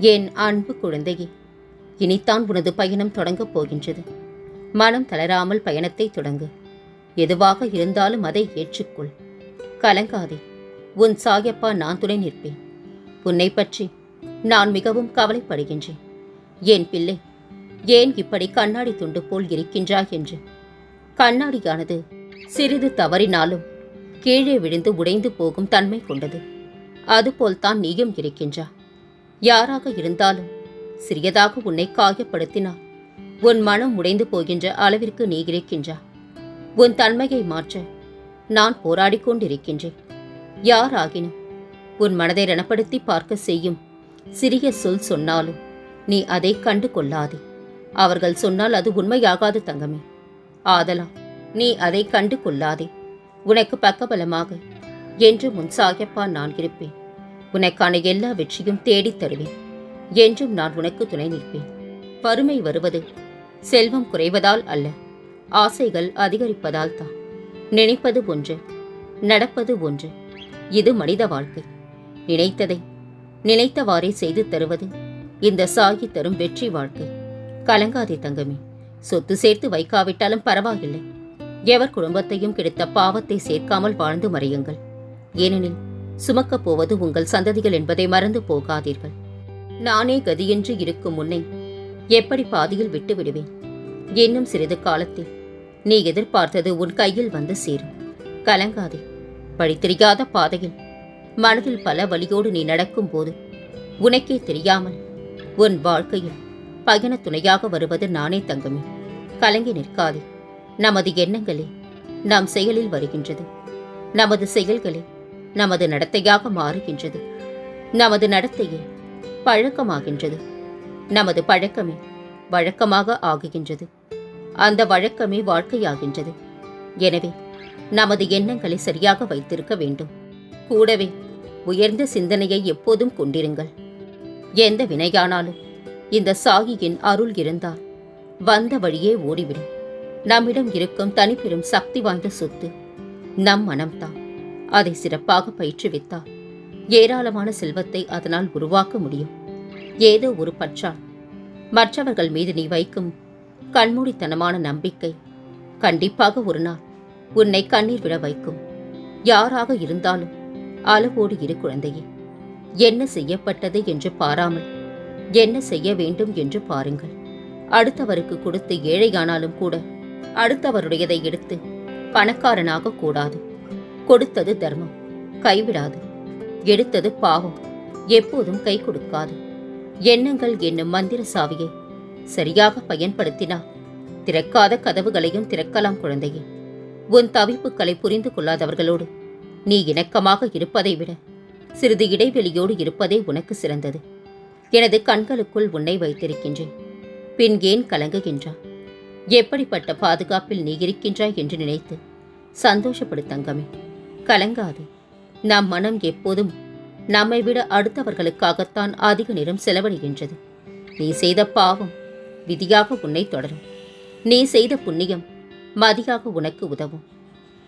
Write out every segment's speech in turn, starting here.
என் அன்பு குழந்தையே? இனித்தான் உனது பயணம் தொடங்கப் போகின்றது. மனம் தளராமல் பயணத்தை தொடங்கு. எதுவாக இருந்தாலும் அதை ஏற்றுக்கொள். கலங்காதே. உன் சாயப்பா நான் துணை நிற்பேன். உன்னை பற்றி நான் மிகவும் கவலைப்படுகின்றேன். ஏன் பிள்ளை ஏன் இப்படி கண்ணாடி துண்டு போல் இருக்கின்றாய் என்று? கண்ணாடியானது சிறிது தவறினாலும் கீழே விழுந்து உடைந்து போகும் தன்மை கொண்டது. அதுபோல்தான் நீயும் இருக்கின்றா? யாராக இருந்தாலும் சிறியதாக உன்னை காயப்படுத்தினார். உன் மனம் உடைந்து போகின்ற அளவிற்கு நீ இருக்கின்றா. உன் தன்மையை மாற்ற நான் போராடி கொண்டிருக்கின்றேன். யாராகினும் உன் மனதை ரணப்படுத்தி பார்க்க செய்யும் சிறிய சொல் சொன்னாலும் நீ அதை கண்டு கொள்ளாதே. அவர்கள் சொன்னால் அது உண்மையாகாது தங்கமே. ஆதலா நீ அதை கண்டு கொள்ளாதே. உனக்கு பக்கபலமாக என்று முன் சாயப்பா நான் இருப்பேன். உனக்கான எல்லா வெற்றியும் தேடித் தருவேன். என்றும் நான் உனக்கு துணை நிற்பேன். வறுமை வருவது செல்வம் குறைவதால் அல்ல. ஆசைகள் அதிகரிப்பதால் தான். நினைப்பது ஒன்று நடப்பது ஒன்று. இது மனித வாழ்க்கை. நினைத்ததை நினைத்தவாறே செய்து தருவது இந்த சாகி தரும் வெற்றி வாழ்க்கை. கலங்காதே தங்கமே. சொத்து சேர்த்து வைக்காவிட்டாலும் பரவாயில்லை. எவர் குடும்பத்தையும் கிடைத்த பாவத்தை சேர்க்காமல் வாழ்ந்து மறையுங்கள். ஏனெனில் சுமக்கப் போவது உங்கள் சந்ததிகள் என்பதை மறந்து போகாதீர்கள். நானே கதியென்று இருக்கும் முன்னை எப்படி பாதியில் விட்டு விடுவேன்? இன்னும் சிறிது காலத்தில் நீ எதிர்பார்த்தது உன் கையில் வந்து சேரும். கலங்காதே. வழி தெரியாத பாதையில் மனதில் பல வழியோடு நீ நடக்கும்போது உனக்கே தெரியாமல் உன் வாழ்க்கையில் பயண துணையாக வருவது நானே தங்கமே. கலங்கி நிற்காதே. நமது எண்ணங்களே நம் செயலில் வருகின்றது. நமது செயல்களே நமது நடத்தையாக மாறுகின்றது. நமது நடத்தையே பழக்கமாகின்றது. நமது பழக்கமே வழக்கமாக ஆகுகின்றது. அந்த வழக்கமே வாழ்க்கையாகின்றது. எனவே நமது எண்ணங்களை சரியாக வைத்திருக்க வேண்டும். கூடவே உயர்ந்த சிந்தனையை எப்போதும் கொண்டிருங்கள். எந்த வினையானாலும் இந்த சாகியின் அருள் இருந்தால் வந்த வழியே ஓடிவிடும். நம்மிடம் இருக்கும் தனிப்பெரும் சக்தி வாய்ந்த சொத்து நம் மனம்தான். அதை சிறப்பாக பயிற்றுவித்தால் ஏராளமான செல்வத்தை அதனால் உருவாக்க முடியும். ஏதோ ஒரு பற்றால். மற்றவர்கள் மீது நீ வைக்கும் கண்மூடித்தனமான நம்பிக்கை கண்டிப்பாக ஒரு நாள் உன்னை கண்ணீர் விட வைக்கும். யாராக இருந்தாலும் அளவோடு இரு குழந்தையே. என்ன செய்யப்பட்டது என்று பாராமல் என்ன செய்ய வேண்டும் என்று பாருங்கள். அடுத்தவருக்கு கொடுத்து ஏழையானாலும் கூட அடுத்தவருடையதை எடுத்து பணக்காரனாக கூடாது. கொடுத்தது தர்மம். கைவிடாது. எடுத்தது பாவம். எப்போதும் கை கொடுக்காது. எண்ணங்கள் என்னும் மந்திர சாவியை. சரியாக பயன்படுத்தினால் திறக்காத கதவுகளையும் திறக்கலாம் குழந்தையே. உன் தவிப்புகளை புரிந்து கொள்ளாதவர்களோடு நீ இணக்கமாக இருப்பதை விட சிறிது இடைவெளியோடு இருப்பதே உனக்கு சிறந்தது. எனது கண்களுக்குள் உன்னை வைத்திருக்கின்றேன். பின் ஏன் கலங்குகின்றாய்? எப்படிப்பட்ட பாதுகாப்பில் நீ இருக்கின்றாய் என்று நினைத்து சந்தோஷப்படு தங்கமே கலங்காது. நம் மனம் எப்போதும் நம்மை விட அடுத்தவர்களுக்காகத்தான் அதிக நேரம் செலவழிகின்றது. நீ செய்த பாவம் விதியாக உன்னை தொடரும். நீ செய்த புண்ணியம் மதியாக உனக்கு உதவும்.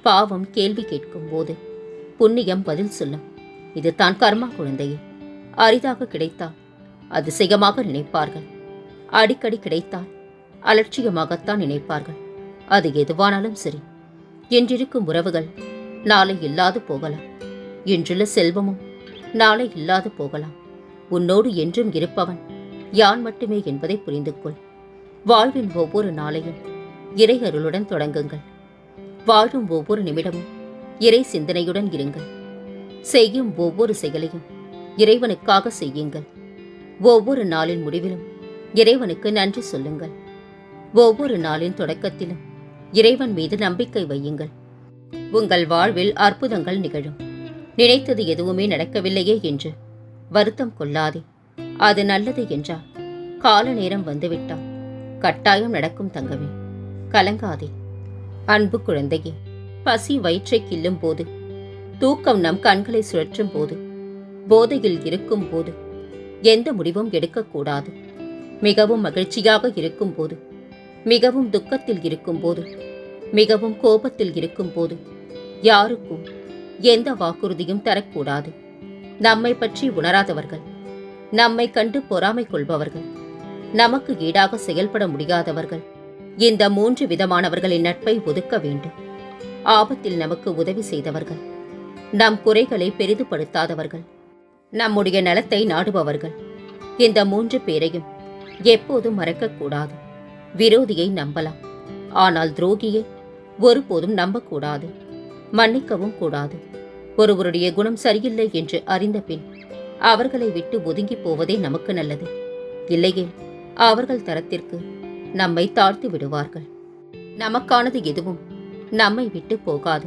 பாவம் கேள்வி கேட்கும் போது புண்ணியம் பதில் சொல்லும். இது தான் கர்மா குழந்தையே. அரிதாக கிடைத்தால் அதிசயமாக நினைப்பார்கள். அடிக்கடி கிடைத்தால் அலட்சியமாகத்தான் நினைப்பார்கள். அது எதுவானாலும் சரி. என்றிருக்கும் உறவுகள் நாளை இல்லாது போகலாம். இன்றுள்ள செல்வமும் நாளை இல்லாது போகலாம். உன்னோடு என்றும் இருப்பவன் யான் மட்டுமே என்பதை புரிந்து கொள் வாழ்வின் ஒவ்வொரு நாளையும் இறை அருளுடன் தொடங்குங்கள். வாழும் ஒவ்வொரு நிமிடமும் இறை சிந்தனையுடன் இருங்கள். செய்யும் ஒவ்வொரு செயலையும் இறைவனுக்காக செய்யுங்கள். ஒவ்வொரு நாளின் முடிவிலும் இறைவனுக்கு நன்றி சொல்லுங்கள். ஒவ்வொரு நாளின் தொடக்கத்திலும் இறைவன் மீது நம்பிக்கை வையுங்கள். உங்கள் வாழ்வில் அற்புதங்கள் நிகழும். நினைத்தது எதுவுமே நடக்கவில்லையே என்று வருத்தம் கொள்ளாதே. அது நல்லது என்றால் கால நேரம் வந்துவிட்டால் கட்டாயம் நடக்கும் தங்கமே. கலங்காதே. அன்பு குழந்தையே பசி வயிற்றை கிள்ளும் போது தூக்கம் நம் கண்களை சுழற்றும் போது போதையில் இருக்கும் போது எந்த முடிவும் எடுக்கக்கூடாது. மிகவும் மகிழ்ச்சியாக இருக்கும் போது மிகவும் துக்கத்தில் இருக்கும் போது மிகவும் கோபத்தில் இருக்கும் போது யாருக்கும் எந்த வாக்குறுதியும் தரக்கூடாது. நம்மை பற்றி உணராதவர்கள் நம்மை கண்டு பொறாமை கொள்பவர்கள் நமக்கு ஈடாக செயல்பட முடியாதவர்கள் இந்த மூன்று விதமானவர்களின் நட்பை ஒதுக்க வேண்டும். ஆபத்தில் நமக்கு உதவி செய்தவர்கள் நம் குறைகளை பெரிதுபடுத்தாதவர்கள் நம்முடைய நலத்தை நாடுபவர்கள் இந்த மூன்று பேரையும் எப்போதும் மறக்கக்கூடாது. விரோதியை நம்பலாம். ஆனால் துரோகியை ஒருபோதும் நம்பக்கூடாது மன்னிக்கவும் கூடாது. ஒருவருடைய குணம் சரியில்லை என்று அறிந்த பின் அவர்களை விட்டு ஒதுங்கி போவதே நமக்கு நல்லது. இல்லையேல் அவர்கள் தரத்திற்கு நம்மை தாழ்த்து விடுவார்கள். நமக்கானது எதுவும் நம்மை விட்டு போகாது.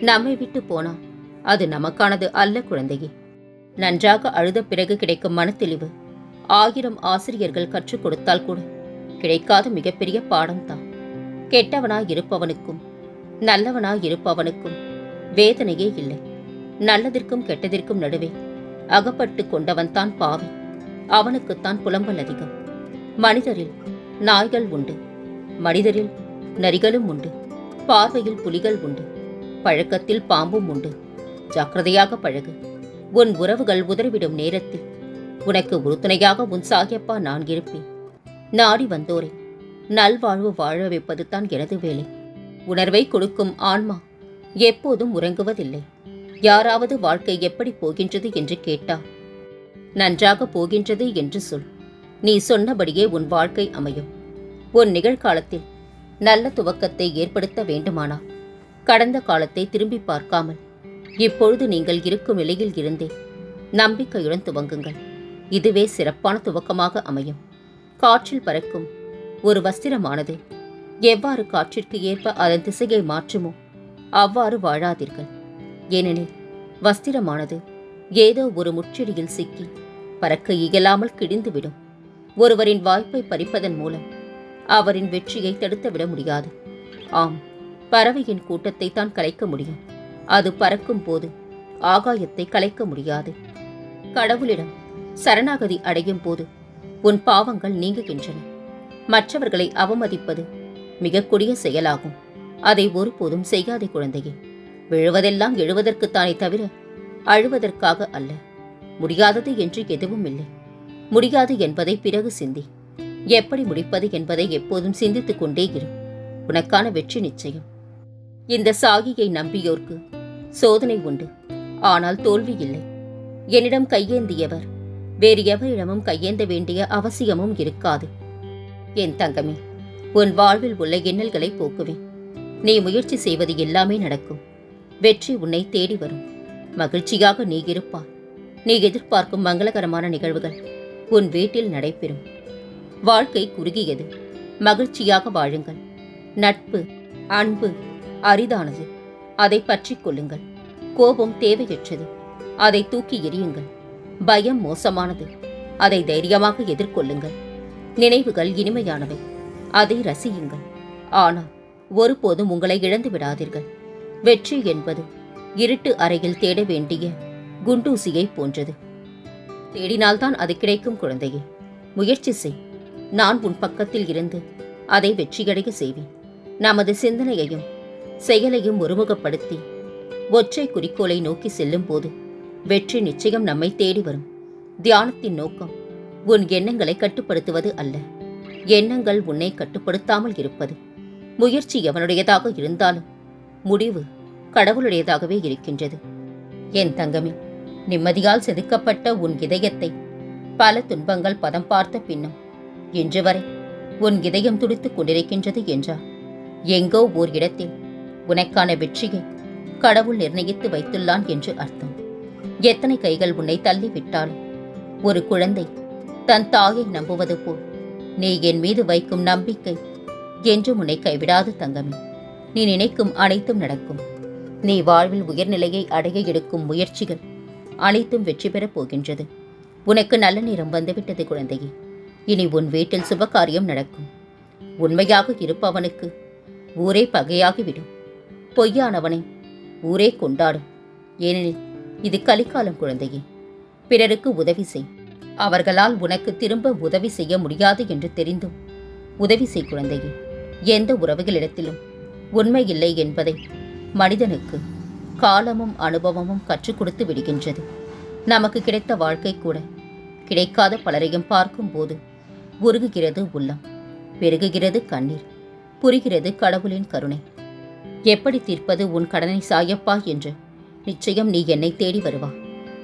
நம்மை விட்டு போனால் அது நமக்கானது அல்ல குழந்தையே. நன்றாக அழுத பிறகு கிடைக்கும் மனத்தெளிவு ஆயிரம் ஆசிரியர்கள் கற்றுக் கொடுத்தால் கூட கிடைக்காத மிகப்பெரிய பாடம்தான். கெட்டவனாய் இருப்பவனுக்கும் நல்லவனாய் இருப்பவனுக்கும் வேதனையே இல்லை. நல்லதிற்கும் கெட்டதிற்கும் நடுவே அகப்பட்டு கொண்டவன்தான் பாவி. அவனுக்குத்தான் புலம்பல் அதிகம். மனிதரில் நாய்கள் உண்டு. மனிதரில் நரிகளும் உண்டு. பார்வையில் புலிகள் உண்டு. பழக்கத்தில் பாம்பும் உண்டு. ஜாக்கிரதையாக பழகு. உன் உறவுகள் உதறிவிடும் நேரத்தில் உனக்கு உறுதுணையாக உன் சாகியப்பா நான் இருப்பேன். நாடி வந்தோரே. நல்வாழ்வு வாழ வைப்பது தான் எனது வேலை. உணர்வை கொடுக்கும் ஆன்மா எப்போதும் உறங்குவதில்லை. யாராவது வாழ்க்கை எப்படி போகின்றது என்று கேட்டால் நன்றாக போகின்றது என்று சொல். நீ சொன்னபடியே உன் வாழ்க்கை அமையும். உன் நிகழ்காலத்தில் நல்ல துவக்கத்தை ஏற்படுத்த வேண்டுமானால் கடந்த காலத்தை திரும்பி பார்க்காமல் இப்பொழுது நீங்கள் இருக்கும் நிலையில் இருந்தே நம்பிக்கையுடன் துவங்குங்கள். இதுவே சிறப்பான துவக்கமாக அமையும். காற்றில் பறக்கும் ஒரு வஸ்திரமானது. எவ்வாறு காற்றிற்கு ஏற்ப அதன் திசையை மாற்றுமோ அவ்வாறு வாழாதீர்கள். ஏனெனில் வஸ்திரமானது ஏதோ ஒரு முச்செடியில் சிக்கி பறக்க இயலாமல் கிடிந்துவிடும் ஒருவரின் வாய்ப்பை பறிப்பதன் மூலம் அவரின் வெற்றியை தடுத்துவிட முடியாது. ஆம் பறவையின் கூட்டத்தை தான் கலைக்க முடியும். அது பறக்கும் போது ஆகாயத்தை கலைக்க முடியாது. கடவுளிடம் சரணாகதி அடையும் போது உன் பாவங்கள் நீங்குகின்றன. மற்றவர்களை அவமதிப்பது மிகக்கூடிய செயலாகும். அதை ஒருபோதும் செய்யாதே குழந்தையே. விழுவதெல்லாம் எழுவதற்குத்தானே தவிர அழுவதற்காக அல்ல. முடியாதது என்று எதுவும் இல்லை. முடியாது என்பதை பிறகு சிந்தி. எப்படி முடிப்பது என்பதை எப்போதும் சிந்தித்துக் கொண்டே இரு. உனக்கான வெற்றி நிச்சயம். இந்த சாகியை நம்பியோர்க்கு சோதனை உண்டு. ஆனால் தோல்வி இல்லை. என்னிடம் கையேந்தியவர். வேறு எவரிடமும் கையேந்த வேண்டிய அவசியமும் இருக்காது. என் தங்கமே உன் வாழ்வில் உள்ள எண்ணல்களை போக்குவேன். நீ முயற்சி செய்வது எல்லாமே நடக்கும். வெற்றி உன்னை தேடி வரும். மகிழ்ச்சியாக நீ இருப்பாய். நீ எதிர்பார்க்கும் மங்களகரமான நிகழ்வுகள் உன் வீட்டில் நடைபெறும். வாழ்க்கை குறுகியது. மகிழ்ச்சியாக வாழுங்கள். நட்பு அன்பு அரிதானது. அதை பற்றிக் கொள்ளுங்கள். கோபம் தேவையற்றது. அதை தூக்கி எறியுங்கள். பயம் மோசமானது. அதை தைரியமாக எதிர்கொள்ளுங்கள். நினைவுகள் இனிமையானவை. அதை ரசியுங்கள். ஆனால் ஒருபோதும் உங்களை இழந்து விடாதீர்கள். வெற்றி என்பது இருட்டு அறையில் தேட வேண்டிய குண்டூசியை போன்றது. தேடினால்தான் அது கிடைக்கும் குழந்தையே. முயற்சி செய். நான் உன் பக்கத்தில் இருந்து அதை வெற்றியடைய செய்வேன். நமது சிந்தனையையும் செயலையும் ஒருமுகப்படுத்தி ஒற்றை குறிக்கோளை நோக்கி செல்லும் போது வெற்றி நிச்சயம் நம்மை தேடி வரும். தியானத்தின் நோக்கம் உன் எண்ணங்களை கட்டுப்படுத்துவது அல்ல. எண்ணங்கள் உன்னை கட்டுப்படுத்தாமல் இருப்பது. முயற்சி எவனுடையதாக இருந்தாலும் முடிவு கடவுளுடையதாகவே இருக்கின்றது. என் தங்கமே நிம்மதியால் செதுக்கப்பட்ட உன் இதயத்தை பல துன்பங்கள் பதம் பார்த்த பின்னும் இன்று வரை உன் இதயம் துடித்துக் கொண்டிருக்கின்றது என்றார் எங்கோ ஓர் இடத்தில் உனக்கான வெற்றியை கடவுள் நிர்ணயித்து வைத்துள்ளான் என்று அர்த்தம். எத்தனை கைகள் உன்னை தள்ளிவிட்டாலும் ஒரு குழந்தை தன் தாயை நம்புவது போல். நீ என் மீது வைக்கும் நம்பிக்கை என்றும் உன்னை கைவிடாது தங்கமே. நீ நினைக்கும் அனைத்தும் நடக்கும். நீ வாழ்வில் உயர்நிலையை அடைய எடுக்கும் முயற்சிகள் அனைத்தும் வெற்றி பெறப் போகின்றது. உனக்கு நல்ல நேரம் வந்துவிட்டது குழந்தையே. இனி உன் வீட்டில் சுபகாரியம் நடக்கும். உண்மையாக இருப்பவனுக்கு ஊரே பகையாகிவிடும். பொய்யானவனை ஊரே கொண்டாடும். ஏனெனில் இது கலிக்காலம் குழந்தையே. பிறருக்கு உதவி செய். அவர்களால் உனக்கு திரும்ப உதவி செய்ய முடியாது என்று தெரிந்தும். உதவி செய் குழந்தையே எந்த உறவுகளிடத்திலும். உண்மை இல்லை என்பதை மனிதனுக்கு காலமும் அனுபவமும் கற்றுக் கொடுத்து விடுகின்றது. நமக்கு கிடைத்த வாழ்க்கை கூட கிடைக்காத பலரையும் பார்க்கும்போது உருகுகிறது உள்ளம் பெருகுகிறது கண்ணீர் புரிகிறது கடவுளின் கருணை. எப்படி தீர்ப்பது உன் கடனை சாயப்பா என்று நிச்சயம் நீ என்னை தேடி வருவா.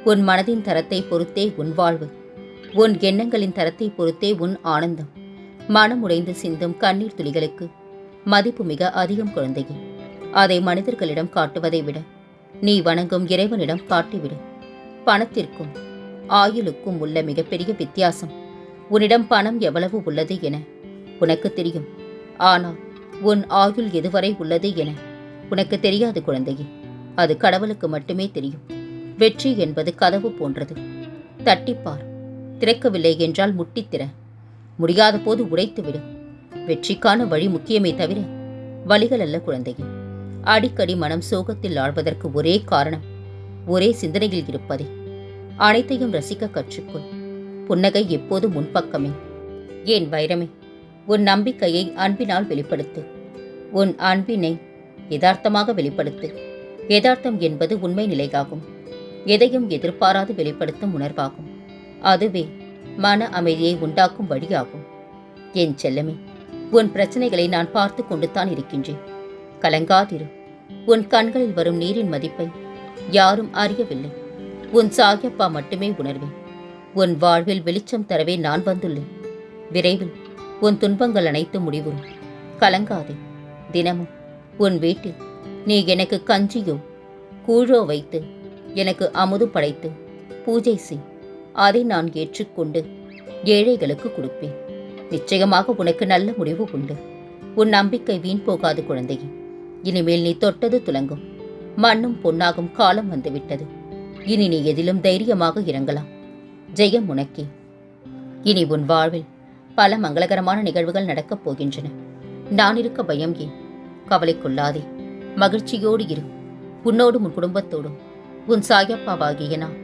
உன் மனதின் தரத்தை பொறுத்தே உன் வாழ்வு உன் எண்ணங்களின் தரத்தை பொறுத்தே உன் ஆனந்தம். மனம் உடைந்து சிந்தும் கண்ணீர் துளிகளுக்கு மதிப்பு மிக அதிகம் குழந்தையே. அதை மனிதர்களிடம் காட்டுவதை விட நீ வணங்கும் இறைவனிடம் காட்டிவிடு. பணத்திற்கும் ஆயுளுக்கும் உள்ள மிகப்பெரிய வித்தியாசம் உன்னிடம் பணம் எவ்வளவு உள்ளது என உனக்கு தெரியும். ஆனால் உன் ஆயுள் எதுவரை உள்ளது என உனக்கு தெரியாது குழந்தையே. அது கடவுளுக்கு மட்டுமே தெரியும். வெற்றி என்பது கதவு போன்றது. தட்டிப்பார். திறக்கவில்லை என்றால் முட்டித் திற. முடியாத போது உடைத்துவிடு வெற்றிக்கான வழி முக்கியமே தவிர வழிகள் அல்ல குழந்தையே. அடிக்கடி மனம் சோகத்தில் ஆழ்வதற்கு ஒரே காரணம் ஒரே சிந்தனையில் இருப்பதே. அனைத்தையும் ரசிக்க கற்றுக்கொள். புன்னகை எப்போதும் முன்பக்கமே ஏன் வைரமே உன் நம்பிக்கையை அன்பினால் வெளிப்படுத்து. உன் அன்பினை யதார்த்தமாக வெளிப்படுத்து. யதார்த்தம் என்பது உண்மை நிலையாகும். எதையும் எதிர்பாராது வெளிப்படுத்தும் உணர்வாகும். அதுவே மன அமைதியை உண்டாக்கும் வழியாகும். என் செல்லமே உன் பிரச்சனைகளை நான் பார்த்து கொண்டுதான் இருக்கின்றேன். கலங்காதிரு. உன் கண்களில் வரும் நீரின் மதிப்பை யாரும் அறியவில்லை. உன் சாகியப்பா மட்டுமே உணர்வேன். உன் வாழ்வில் வெளிச்சம் தரவே நான் வந்துள்ளேன். விரைவில் உன் துன்பங்கள் அனைத்து முடிவுறும். கலங்காதே. தினமும் உன் வீட்டில் நீ எனக்கு கஞ்சியோ கூழோ வைத்து எனக்கு அமுது படைத்து பூஜை செய். அதை நான் ஏற்றுக்கொண்டு ஏழைகளுக்கு கொடுப்பேன். நிச்சயமாக உனக்கு நல்ல முடிவு உண்டு. உன் நம்பிக்கை வீண் போகாது குழந்தையே. இனிமேல் நீ தொட்டது துலங்கும். மண்ணும் பொன்னாகும் காலம் வந்துவிட்டது. இனி நீ எதிலும் தைரியமாக இறங்கலாம். ஜெயம் உனக்கே. இனி உன் வாழ்வில் பல மங்களகரமான நிகழ்வுகள் நடக்கப் போகின்றன. நான் இருக்க பயம் ஏன்? கவலை கொள்ளாதே. மகிழ்ச்சியோடு இரு. உன்னோடும் உன் குடும்பத்தோடும். உன் சாயப்பாவாகிய நான்.